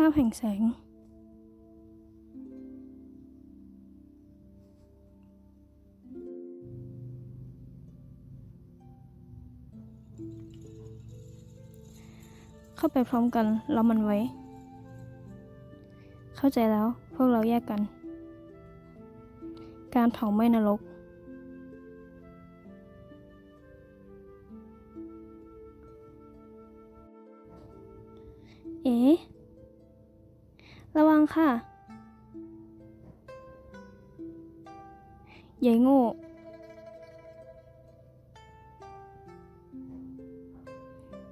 ข้ามแห่งแสง เข้าไปพร้อมกันแล้วมันไว้ เข้าใจแล้วพวกเราแยกกัน การเผาไหม้นรกเอ๋ระ ค่ะ ยายโง่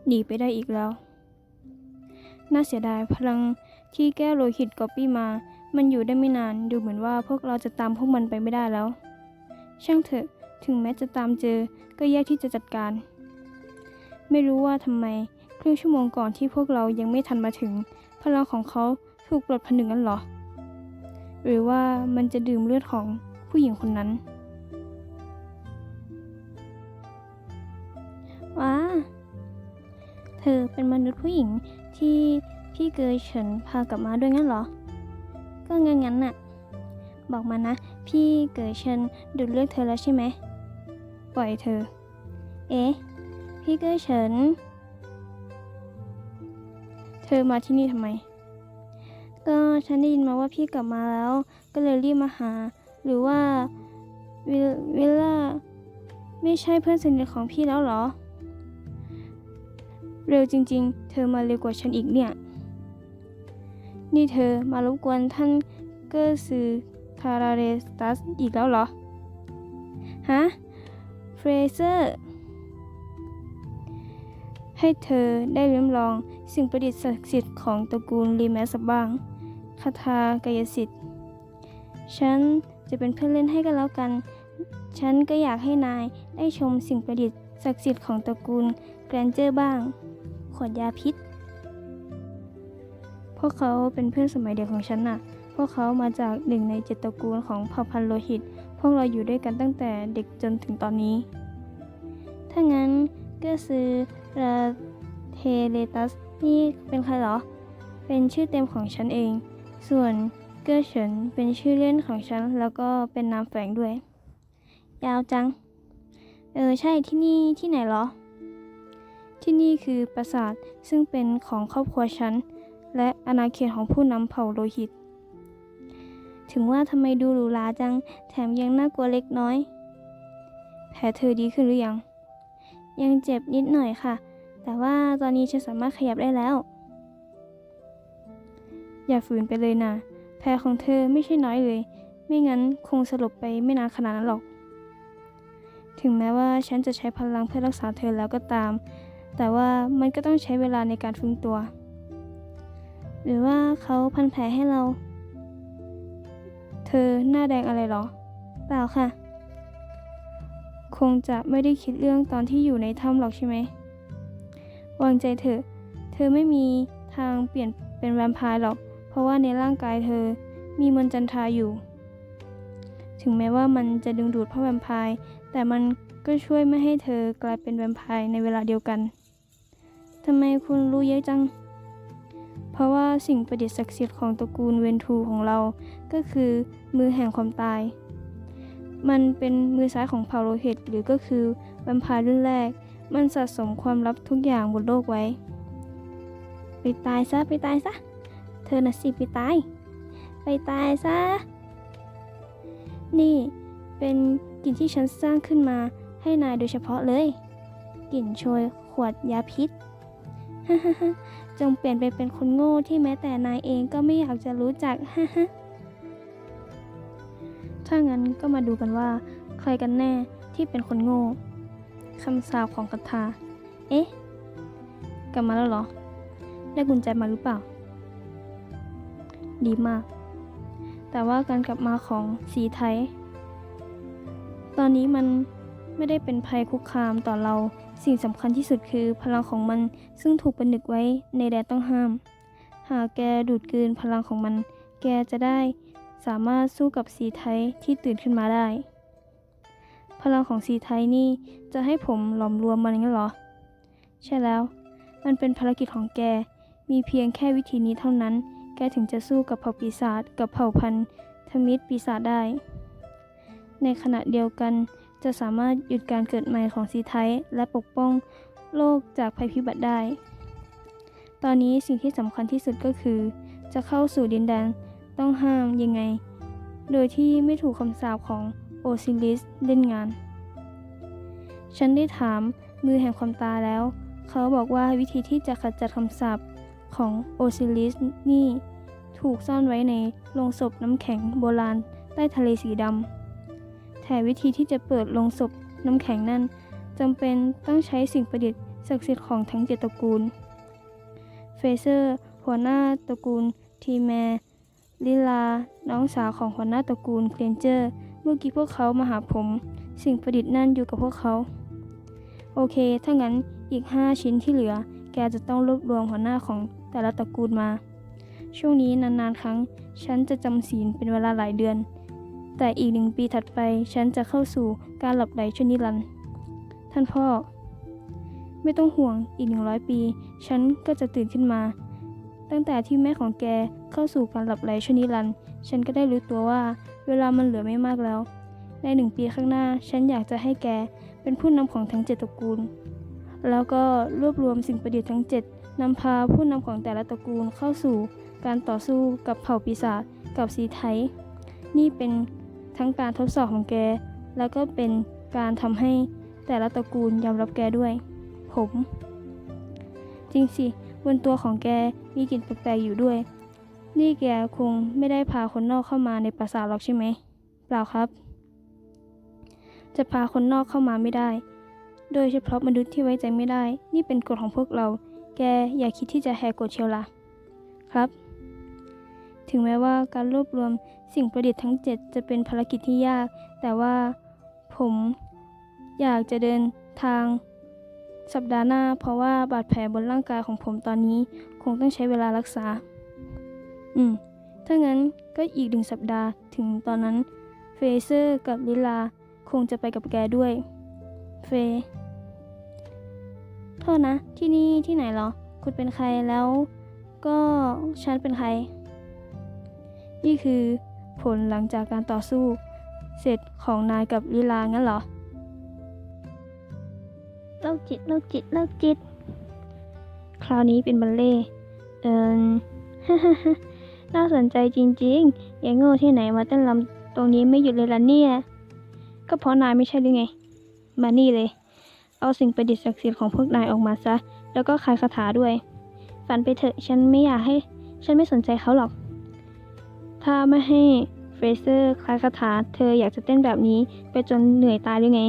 หนีไปได้อีกแล้ว น่าเสียดายพลังที่แก้โลหิตก๊อปปี้มา มันอยู่ได้ไม่นาน ดูเหมือนว่าพวกเราจะตามพวกมันไปไม่ได้แล้ว ช่างเถอะ ถึงแม้จะตามเจอ ก็แยกที่จะจัดการ ไม่รู้ว่าทำไม ครึ่งชั่วโมงก่อนที่พวกเรายังไม่ทันมาถึง ลังของเขาถูกปลดผนึกนั้นเหรอ หรือว่ามันจะดื่มเลือดของผู้หญิงคนนั้น ว้า เธอเป็นมนุษย์ผู้หญิงที่พี่เกยเฉินพากลับมาด้วยงั้นเหรอ ก็งั้นงั้นน่ะ บอกมานะ พี่เกยเฉินดูดเลือดเธอแล้วใช่ไหม ปล่อยเธอ เอ๊ะ พี่เกยเฉิน เธอมาที่นี่ทำไม ก็ฉันได้ยินมาว่าพี่กลับมาแล้ว ก็เลยรีบมาหา หรือว่าวิลวิลล่าไม่ใช่เพื่อนสนิทของพี่แล้วเหรอ เร็วจริง ๆ เธอมาเร็วกว่าฉันอีกเนี่ย นี่เธอมารบกวนท่านเกอร์ซือทาราเรสตัสอีกแล้วเหรอ ฮะ เฟรเซอร์ ให้เธอได้ลิ้มลองสิ่งประดิษฐ์ศักดิ์สิทธิ์ของตระกูลรีแมสบ้าง คาถากายสิทธิ์ ฉันจะเป็นเพื่อนเล่นให้กันแล้วกัน ฉันก็อยากให้นายได้ชมสิ่งประดิษฐ์ศักดิ์สิทธิ์ของตระกูลแกรนเจอร์บ้าง ขวดยาพิษ พวกเขาเป็นเพื่อนสมัยเด็กของฉันน่ะ พวกเขามาจากหนึ่งในเจ็ดตระกูลของเผ่าพันธุ์โลหิต พวกเราอยู่ด้วยกันตั้งแต่เด็กจนถึงตอนนี้ ถ้างั้นก็ซื้อ เทเลตัสนี่เป็นใครเหรอ เป็นชื่อเต็มของฉันเอง ส่วนเกอร์เฉินเป็นชื่อเล่นของฉัน แล้วก็เป็นนามแฝงด้วย ยาวจัง เออ ใช่ที่นี่ที่ไหนเหรอ ที่นี่คือปราสาทซึ่งเป็นของครอบครัวฉัน และอาณาเขตของผู้นำเผ่าโลหิต ถึงว่าทำไมดูหรูหราจัง แถมยังน่ากลัวเล็กน้อย แผลเธอดีขึ้นหรือยัง ยังเจ็บนิดหน่อยค่ะ แต่ว่าตอนนี้ฉันสามารถขยับได้แล้ว อย่าฝืนไปเลยนะแผลของเธอไม่ใช่น้อยเลย ไม่งั้นคงสลบไปไม่นานขนาดนั้นหรอก ถึงแม้ว่าฉันจะใช้พลังเพื่อรักษาเธอแล้วก็ตาม แต่ว่ามันก็ต้องใช้เวลาในการฟื้นตัว หรือว่าเขาพันแผลให้เรา เธอหน้าแดงอะไรหรอ เปล่าค่ะ คงจะไม่ได้คิดเรื่องตอนที่อยู่ในถ้ำหรอกใช่ไหม วางใจเถอะ เธอไม่มีทางเปลี่ยนเป็นแวมไพร์หรอก เพราะว่าในร่างกายเธอมีมนจันทราอยู่ ถึงแม้ว่ามันจะดึงดูดพระแวมไพร์แต่มันก็ช่วยไม่ให้เธอกลายเป็นแวมไพร์ในเวลาเดียวกันทำไมคุณรู้เยอะจัง เพราะว่าสิ่งประดิษฐ์ศักดิ์สิทธิ์ของตระกูลเวนทูของเรา ก็คือมือแห่งความตาย มันเป็นมือซ้ายของเผ่าโลหิตหรือก็คือแวมพร์รุ่นแรก มันสะสมความลับทุกอย่างบนโลกไว้ ไปตายซะ ไปตายซะ เธอน่ะสิไปตาย ไปตายซะ นี่เป็นกลิ่นที่ฉันสร้างขึ้นมาให้นายโดยเฉพาะเลย กลิ่นโชยขวดยาพิษ จงเปลี่ยนไปเป็นคนโง่ที่แม้แต่นายเองก็ไม่อยากจะรู้จักฮ ถ้างั้นก็มาดูกันว่า ใครกันแน่ที่เป็นคนโง่คำสาปของคาถาเอ๊ะ กลับมาแล้วเหรอ ได้กุญแจมาหรือเปล่า ดีมาก แต่ว่าการกลับมาของสีไทย ตอนนี้มันไม่ได้เป็นภัยคุกคามต่อเรา สิ่งสำคัญที่สุดคือพลังของมันซึ่งถูกบันทึกไว้ในแดนต้องห้าม หากแกดูดกลืนพลังของมัน แกจะได้ สามารถสู้กับสีไทยที่ตื่นขึ้นมาได้ พลังของสีไทยนี่จะให้ผมหลอมรวมมันงั้นเหรอ ใช่แล้ว มันเป็นภารกิจของแก มีเพียงแค่วิธีนี้เท่านั้น แกถึงจะสู้กับเผ่าปีศาจกับเผ่าพันธมิตรปีศาจได้ ในขณะเดียวกันจะสามารถหยุดการเกิดใหม่ของซีไทส์และปกป้องโลกจากภัยพิบัติได้ ตอนนี้สิ่งที่สำคัญที่สุดก็คือ จะเข้าสู่ดินแดน ต้องห้ามยังไง โดยที่ไม่ถูกคำสาปของโอซิลิสเล่นงาน ฉันได้ถามมือแห่งความตาแล้ว เขาบอกว่าวิธีที่จะขจัดคำสาปของโอซิลิสนี่ถูกซ่อนไว้ในโลงศพน้ำแข็งโบราณใต้ทะเลสีดำแต่วิธีที่จะเปิดโลงศพน้ำแข็งนั้นจำเป็นต้องใช้สิ่งประดิษฐ์ศักดิ์สิทธิ์ของทั้งเจตระกูล เฟเซอร์ หัวหน้าตระกูลทีแมร์ ลิลา น้องสาวของหัวหน้าตระกูลเคลนเจอร์ เมื่อกี้พวกเขามาหาผม สิ่งประดิษฐ์นั่นอยู่กับพวกเขา โอเค ถ้างั้นอีก 5 ชิ้นที่เหลือ แกจะต้องรวบรวมหัวหน้าของแต่ละตระกูลมา ช่วงนี้นานๆครั้ง ฉันจะจำศีลเป็นเวลาหลายเดือน แต่อีกหนึ่งปีถัดไป ฉันจะเข้าสู่การหลับไหลชนิรัน ท่านพ่อ ไม่ต้องห่วงอีกหนึ่งร้อยปี ฉันก็จะตื่นขึ้นมา ตั้งแต่ที่แม่ของแกเข้าสู่การหลับไหลชนิรัน ฉันก็ได้รู้ตัวว่า เวลามันเหลือไม่มากแล้ว ในหนึ่งปีข้างหน้า ฉันอยากจะให้แกเป็นผู้นำของทั้งเจ็ดตระกูล แล้วก็รวบรวมสิ่งประดิษฐ์ทั้งเจ็ดนำพาผู้นำของแต่ละตระกูลเข้าสู่การต่อสู้กับเผ่าปีศาจกับสีไทย นี่เป็นทั้งการทดสอบของแก แล้วก็เป็นการทำให้แต่ละตระกูลยอมรับแกด้วย ผม จริงสิ บนตัวของแกมีกลิ่นแปลกๆอยู่ด้วย นี่แกคงไม่ได้พาคนนอกเข้ามาในปราสาทหรอกใช่ไหม เปล่าครับ จะพาคนนอกเข้ามาไม่ได้ โดยเฉพาะมนุษย์ที่ไว้ใจไม่ได้ นี่เป็นกฎของพวกเรา แกอย่าคิดที่จะแหกกฎเชียวละครับ ถึงแม้ว่าการรวบรวมสิ่งประดิษฐ์ทั้ง 7 จะเป็นภารกิจที่ยาก แต่ว่าผมอยากจะเดินทาง สัปดาห์หน้า เพราะว่าบาดแผลบนร่างกายของผมตอนนี้ คงต้องใช้เวลารักษา อืม ถ้างั้นก็อีกหนึ่งสัปดาห์ถึงตอนนั้น เฟเซอร์กับลิลาคงจะไปกับแกด้วย เฟโทษนะ ที่นี่ที่ไหนเหรอ คุณเป็นใครแล้ว ก็ฉันเป็นใคร นี่คือผลหลังจากการต่อสู้ เสร็จของนายกับลิลางั้นเหรอ โรคจิตโรคจิตโรคจิต คราวนี้เป็นบัลเล่เอินน่าสนใจจริงๆอย่างโง่ที่ไหนมาเต้นรำตรงนี้ไม่หยุดเลยล่ะเนี่ย ก็เพราะนายไม่ใช่หรือไง มานี่เลย เอาสิ่งประดิษฐ์ศักดิ์สิทธิ์ของพวกนายออกมาซะ แล้วก็คายคาถาด้วย ฝันไปเถอะ ฉันไม่อยากให้ ฉันไม่สนใจเขาหรอก ถ้าไม่ให้เฟรเซอร์คลายคาถา เธออยากจะเต้นแบบนี้ไปจนเหนื่อยตายหรือไง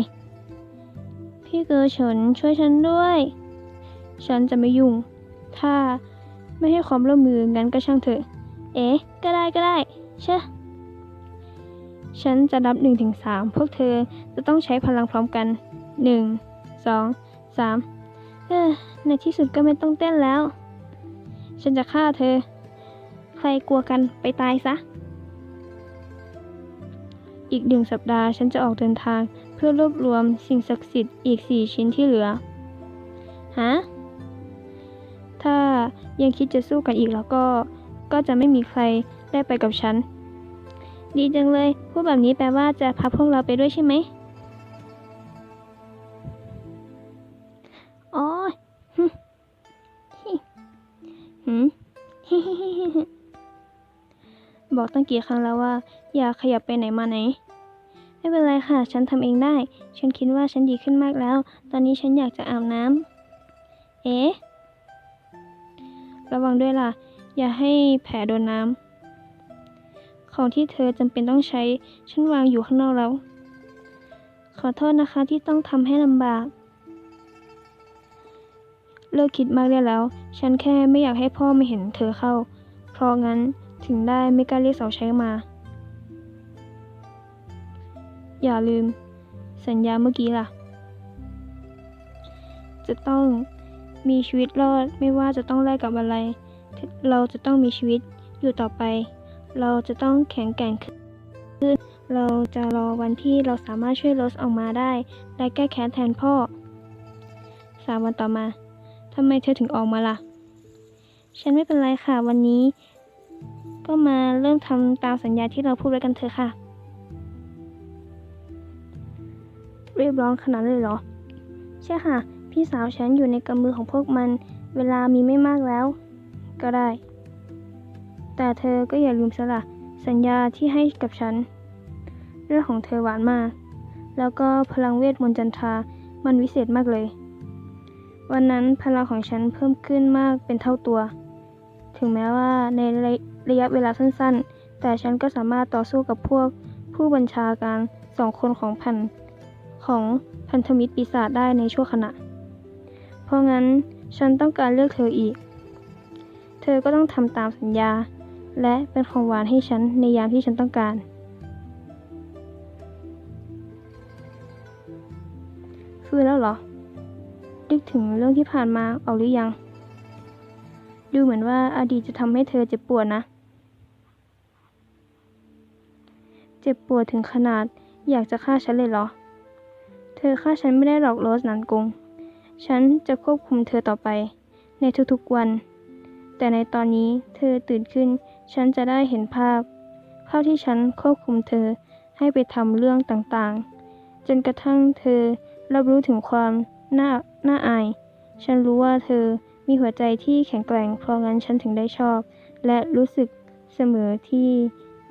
พี่เกอฉินช่วยฉันด้วย ฉันจะไม่ยุ่ง ถ้าไม่ให้ความร่วมมืองั้นก็ช่างเถอะ เอ๊ะ ก็ได้ก็ได้เชอฉันจะนับหนึ่งถึงสามพวกเธอจะต้องใช้พลังพร้อมกันหนึ่งสองสามเออในที่สุดก็ไม่ต้องเต้นแล้ว ฉันจะฆ่าเธอ ใครกลัวกันไปตายซะ อีกหนึ่งสัปดาห์ฉันจะออกเดินทางเพื่อรวบรวมสิ่งศักดิ์สิทธิ์อีกสี่ชิ้นที่เหลือ ฮะ ถ้ายังคิดจะสู้กันอีกแล้วก็ ก็จะไม่มีใครได้ไปกับฉัน ดีจังเลย พูดแบบนี้แปลว่าจะพาพวกเราไปด้วยใช่ไหมอ๋อฮึฮิหืมฮิฮิฮิฮิฮิบอกตั้งกี่ครั้งแล้วว่า ย่าขยับไปไหนมาไหน ไม่เป็นไรค่ะ ฉันทำเองได้ ฉันคิดว่าฉันดีขึ้นมากแล้ว ตอนนี้ฉันอยากจะอาบน้ำ เอ๊ะ ระวังด้วยล่ะ อย่าให้แผลโดนน้ำ ของที่เธอจำเป็นต้องใช้ ฉันวางอยู่ข้างนอกแล้ว ขอโทษนะคะที่ต้องทำให้ลำบากเลิกคิดมากได้แล้ว ฉันแค่ไม่อยากให้พ่อไม่เห็นเธอเข้า เพราะงั้นถึงได้ไม่กล้าเรียกเสาใช้มา อย่าลืม สัญญาเมื่อกี้ล่ะ จะต้องมีชีวิตรอดไม่ว่าจะต้องแลกกับอะไร เราจะต้องมีชีวิตอยู่ต่อไป เราจะต้องแข็งแกร่งขึ้น เราจะรอวันที่เราสามารถช่วยโรสออกมาได้ และแก้แค้นแทนพ่อสามวันต่อมาทำไมเธอถึงออกมาล่ะ ฉันไม่เป็นไรค่ะวันนี้ ก็มาเริ่มทำตามสัญญาที่เราพูดไว้กันเถอะค่ะ รียบร้อยขนาดนั้นเลยเหรอ ใช่ค่ะ พี่สาวฉันอยู่ในกำมือของพวกมัน เวลามีไม่มากแล้ว ก็ได้ แต่เธอก็อย่าลืมสละสัญญาที่ให้กับฉัน เรื่องของเธอหวานมาก แล้วก็พลังเวทมนต์จันทรามันวิเศษมากเลย วันนั้นพลังของฉันเพิ่มขึ้นมากเป็นเท่าตัว ถึงแม้ว่าในระระยะเวลาสั้นๆ แต่ฉันก็สามารถต่อสู้กับพวกผู้บัญชาการสองคนของพัน ของพันธมิตรปีศาจได้ในชั่วขณะ เพราะงั้นฉันต้องการเลือกเธออีก เธอก็ต้องทำตามสัญญา และเป็นของหวานให้ฉันในยามที่ฉันต้องการฟื้นแล้วเหรอนึกถึงเรื่องที่ผ่านมาเอาหรือยัง ดูเหมือนว่าอดีตจะทำให้เธอเจ็บปวดนะ เจ็บปวดถึงขนาดอยากจะฆ่าฉันเลยเหรอ เธอฆ่าฉันไม่ได้หรอกโรสนันกง ฉันจะควบคุมเธอต่อไป ในทุกๆวัน แต่ในตอนนี้เธอตื่นขึ้น ฉันจะได้เห็นภาพ ภาพที่ฉันควบคุมเธอให้ไปทำเรื่องต่างๆ จนกระทั่งเธอรับรู้ถึงความน่าน่าอาย ฉันรู้ว่าเธอมีหัวใจที่แข็งแกร่ง เพราะงั้นฉันถึงได้ชอบ และรู้สึกเสมอที่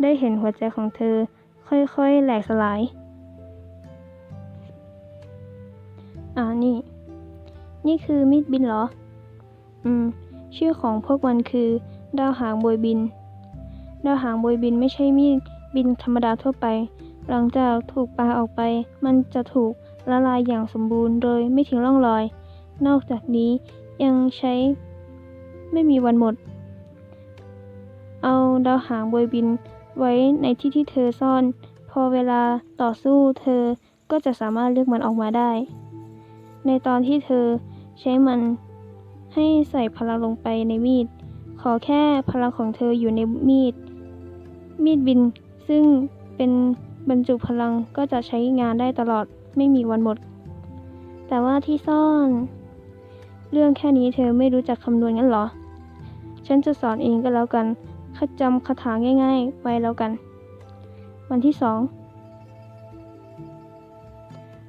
ได้เห็นหัวใจของเธอ ค่อยๆ แหลกสลาย อ่านี่ นี่คือมีดบินเหรอ อืม ชื่อของพวกมันคือ ดาวหางบวยบิน ดาวหางบวยบินไม่ใช่มีดบินธรรมดาทั่วไป หลังจากถูกปาออกไป มันจะถูกละลายอย่างสมบูรณ์โดยไม่ทิ้งร่องรอย นอกจากนี้ยังใช้ ไม่มีวันหมด เอาดาวหางบวยบินไว้ในที่ที่เธอซ่อน พอเวลาต่อสู้เธอก็จะสามารถเลือกมันออกมาได้ ในตอนที่เธอใช้มันให้ใส่พลังลงไปในมีด ขอแค่พลังของเธออยู่ในมีด มีดบิน ซึ่งเป็นบรรจุพลังก็จะใช้งานได้ตลอดไม่มีวันหมด แต่ว่าที่ซ่อน เรื่องแค่นี้เธอไม่รู้จักคำนวณงั้นหรอ ฉันจะสอนเองก็แล้วกันคจำคาถาง่าย ๆ ไว้แล้วกัน วันที่สอง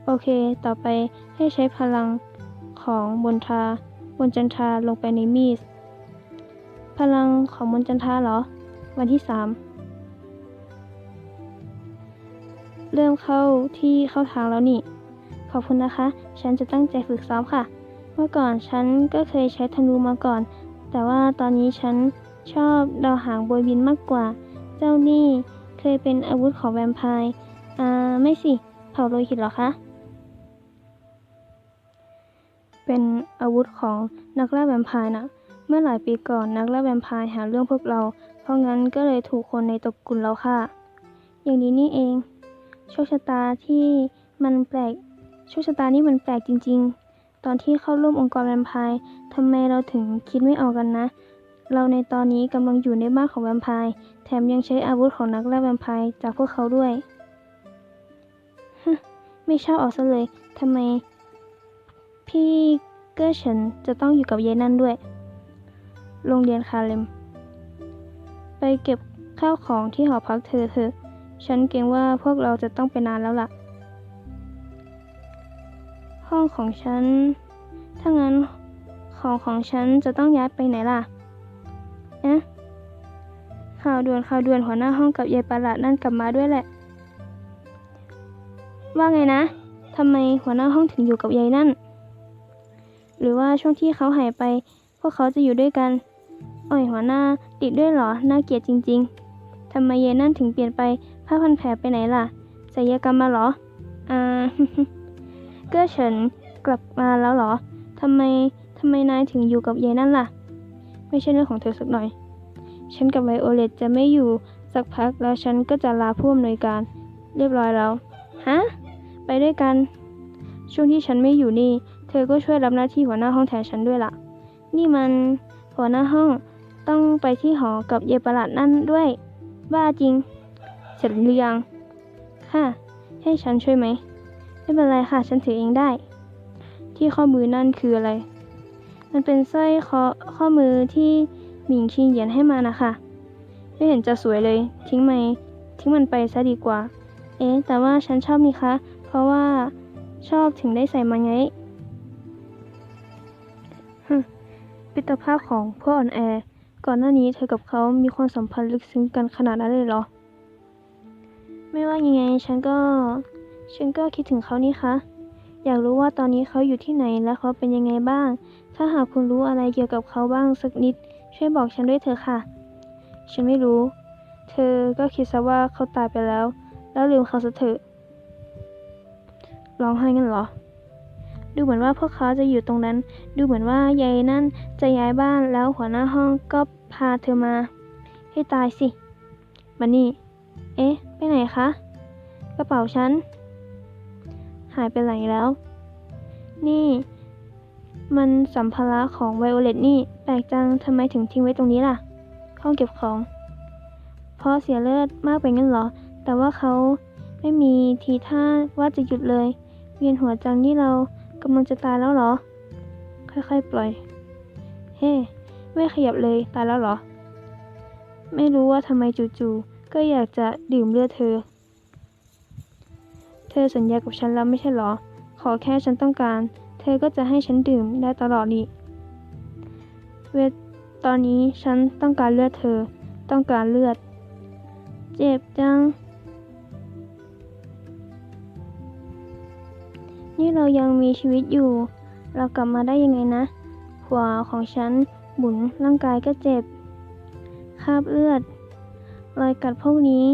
โอเค ต่อไปให้ใช้พลังของบนทาบนจันทาลงไปในมีด พลังของมนจันทาเหรอ วันที่สามเริ่มเข้าที่เข้าทางแล้วนี่ ขอบคุณนะคะ ฉันจะตั้งใจฝึกซ้อมค่ะ เมื่อก่อนฉันก็เคยใช้ธนูมาก่อน แต่ว่าตอนนี้ฉันชอบดาวหางโบยบินมากกว่า เจ้านี่เคยเป็นอาวุธของแวมไพร์ อ่า ไม่สิ เผาโลหิตเหรอคะ เป็นอาวุธของนักล่าแวมไพร์นะ เมื่อหลายปีก่อนนักล่าแวมไพร์หาเรื่องพวกเรา เพราะงั้นก็เลยถูกคนในตระกูลเราค่ะอย่างนี้นี่เอง โชคชะตาที่มันแปลก โชคชะตานี่มันแปลกจริง ๆ ตอนที่เข้าร่วมองค์กรแวมไพร์ทำไมเราถึงคิดไม่ออกกันนะ เราในตอนนี้กำลังอยู่ในบ้านของแวมไพร์แถมยังใช้อาวุธของนักล่าแวมไพร์จากพวกเขาด้วยฮึไม่ชอบออกซะเลยทำไม พี่เก้อเฉินจะต้องอยู่กับยายนั่นด้วย โรงเรียนคาเลม ไปเก็บข้าวของที่หอพักเธอเถอะฉันเกรงว่าพวกเราจะต้องไปนานแล้วล่ะ ห้องของฉัน ถ้างั้นของของฉันจะต้องย้ายไปไหนล่ะเอ๊ะข่าวด่วนข่าวด่วนหัวหน้าห้องกับยายประหลาดนั่นกลับมาด้วยแหละ ว่าไงนะทำไมหัวหน้าห้องถึงอยู่กับยายนั่น หรือว่าช่วงที่เขาหายไป พวกเขาจะอยู่ด้วยกันอ่อยหัวหน้าติดด้วยเหรอน่าเกลียดจริง ๆทำไมยายนั่นถึงเปลี่ยนไปผ้าพันแผลไปไหนล่ะศัลยกรรมมาเหรออ่าเก้อเฉินกลับมาแล้วเหรอทำไมทำไมนายถึงอยู่กับยายนั่นล่ะ ไม่ใช่เรื่องของเธอสักหน่อย ฉันกับไวโอเลตจะไม่อยู่สักพักแล้วฉันก็จะลาผู้อำนวยการ เรียบร้อยแล้ว ฮะ ไปด้วยกัน ช่วงที่ฉันไม่อยู่นี่ เธอก็ช่วยรับหน้าที่หัวหน้าห้องแทนฉันด้วยล่ะ นี่มันหัวหน้าห้องต้องไปที่หอกับเยประหลาดนั่นด้วย บ้าจริง เสร็จหรือยัง ค่ะ ให้ฉันช่วยไหม ไม่เป็นไรค่ะ ฉันถือเองได้ ที่ข้อมือนั่นคืออะไร มันเป็นสร้อยคอข้อมือที่หมิงชิงเหยียนให้มานะคะ ไม่เห็นจะสวยเลย ทิ้งมันทิ้งมันไปซะดีกว่า เอ๊แต่ว่าฉันชอบนี่คะ เพราะว่าชอบถึงได้ใส่มันไง ปิตรภาพของพวกอ่อนแอ ก่อนหน้านี้เธอกับเขามีความสัมพันธ์ลึกซึ้งกันขนาดนั้นเลยเหรอ ไม่ว่ายังไงฉันก็ ฉันก็คิดถึงเขานี่คะ อยากรู้ว่าตอนนี้เขาอยู่ที่ไหนและเขาเป็นยังไงบ้าง ถ้าหากคุณรู้อะไรเกี่ยวกับเขาบ้างสักนิด ช่วยบอกฉันด้วยเถอะค่ะ ฉันไม่รู้ เธอก็คิดซะว่าเขาตายไปแล้ว แล้วลืมเขาซะเถอะร้องไห้งั้นเหรอ ดูเหมือนว่าพวกเขาจะอยู่ตรงนั้น ดูเหมือนว่ายายนั่นจะย้ายบ้านแล้วหัวหน้าห้องก็พาเธอมา ให้ตายสิมานี่ เอ๊ะ ไปไหนคะ กระเป๋าฉัน หายไปไหนแล้ว นี่ มันสัมภาระของไวโอเลตนี่ แปลกจังทำไมถึงทิ้งไว้ตรงนี้ล่ะ ห้องเก็บของ เพราะเสียเลือดมากไปงั้นเหรอ แต่ว่าเขาไม่มีทีท่าว่าจะหยุดเลย เวียนหัวจังนี่เรา กำลังจะตายแล้วเหรอ ค่อยๆ ปล่อย เฮ้ ไม่ขยับเลย ตายแล้วเหรอ ไม่รู้ว่าทำไมจู่ๆ ก็อยากจะดื่มเลือดเธอ เธอสัญญากับฉันแล้วไม่ใช่เหรอ ขอแค่ฉันต้องการ เธอก็จะให้ฉันดื่มได้ตลอดนี่ เวทตอนนี้ฉันต้องการเลือดเธอ ต้องการเลือด เจ็บจัง นี่เรายังมีชีวิตอยู่ เรากลับมาได้ยังไงนะ หัวของฉันหมุนร่างกายก็เจ็บ คราบเลือด รอยกัดพวกนี้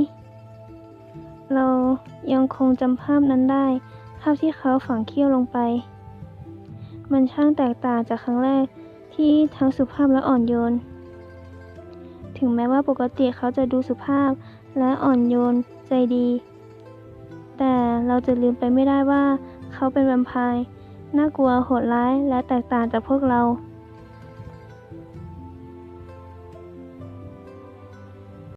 เรายังคงจำภาพนั้นได้ ภาพที่เขาฝังเขี้ยวลงไป มันช่างแตกต่างจากครั้งแรกที่ทั้งสุภาพและอ่อนโยน ถึงแม้ว่าปกติเขาจะดูสุภาพและอ่อนโยนใจดี แต่เราจะลืมไปไม่ได้ว่า เขาเป็นแวมไพร์น่ากลัวโหดร้ายและแตกต่างจากพวกเรา